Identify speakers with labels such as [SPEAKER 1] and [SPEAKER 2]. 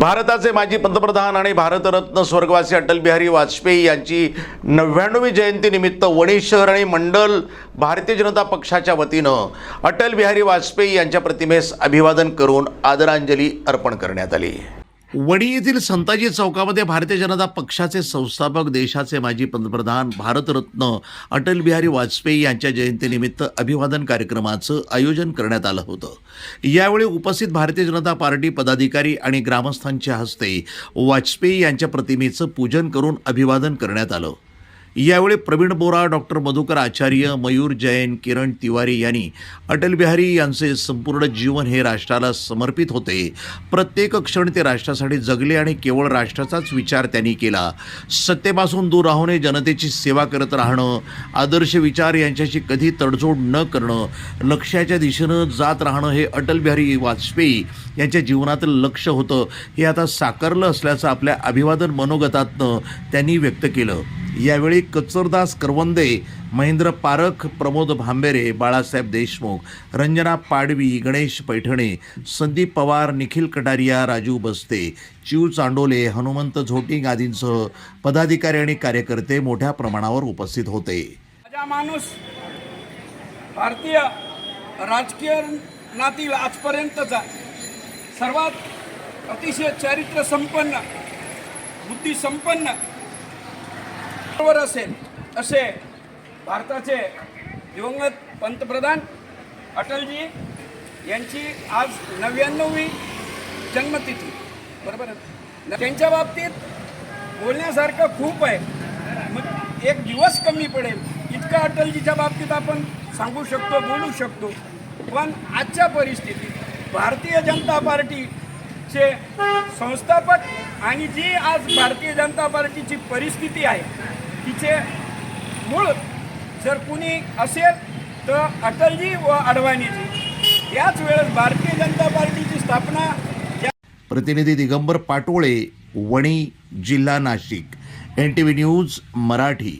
[SPEAKER 1] भारताचे माजी पंतप्रधान आणि भारतरत्न स्वर्गवासी अटल बिहारी वाजपेयी यांची नव्याण्णवी जयंतीनिमित्त वणी शहर आणि मंडल भारतीय जनता पक्षाच्या वतीनं अटल बिहारी वाजपेयी यांच्या प्रतिमेस अभिवादन करून आदरांजली अर्पण करण्यात आली. वणी येथील संताजी चौकामध्ये भारतीय जनता पक्षाचे संस्थापक देशाचे माजी पंतप्रधान भारतरत्न अटल बिहारी वाजपेयी यांच्या जयंतीनिमित्त अभिवादन कार्यक्रमाचं आयोजन करण्यात आलं होतं. यावेळी उपस्थित भारतीय जनता पार्टी पदाधिकारी आणि ग्रामस्थांच्या हस्ते वाजपेयी यांच्या प्रतिमेचं पूजन करून अभिवादन करण्यात आलं. यावेळी प्रवीण बोरा डॉक्टर मधुकर आचार्य मयूर जैन किरण तिवारी यांनी अटल बिहारी यांचे संपूर्ण जीवन हे राष्ट्राला समर्पित होते. प्रत्येक क्षण ते राष्ट्रासाठी जगले आणि केवळ राष्ट्राचाच विचार त्यांनी केला. सत्तेपासून दूर राहून जनतेची सेवा करत राहणं आदर्श विचार यांच्याशी कधी तडजोड न करणं लक्ष्याच्या दिशेनं जात राहणं हे अटल बिहारी वाजपेयी यांच्या जीवनातील लक्ष होतं हे आता साकारलं असल्याचं आपल्या अभिवादन मनोगतातनं त्यांनी व्यक्त केलं. यावेळी कचोरदास करवंदे महेंद्र पारख प्रमोद भांबेरे बाळासाहेब देशमुख रंजना पाडवी गणेश पैठणे संदीप पवार निखिल कटारिया राजू बस्ते चिव चांडोले हनुमंत झोटिंग आदींसह पदाधिकारी आणि कार्यकर्ते मोठ्या प्रमाणावर उपस्थित होते.
[SPEAKER 2] माणूस भारतीय राजकारणातील आजपर्यंतचा सर्वात अतिशय चारित्र्य संपन्न बुद्धी वर असेल असे भारताचे दिवंगत पंतप्रधान अटलजी यांची आज नव्याण्णवी जन्मतिथी. बरोबर आहे? त्यांच्या बाबतीत बोलण्यासारखं खूप आहे. मग एक दिवस कमी पडेल इतकं अटलजीच्या बाबतीत आपण सांगू शकतो बोलू शकतो. पण आजच्या परिस्थितीत भारतीय जनता पार्टीचे संस्थापक आणि जी आज भारतीय जनता पार्टीची परिस्थिती आहे तिचे मूळ जर कुणी असेल तर अटलजी व अडवाणीजी. याच वेळेस भारतीय जनता पार्टीची स्थापना
[SPEAKER 1] प्रतिनिधी दिगंबर पाटोळे वणी जिल्हा Nashik. N T V news Marathi.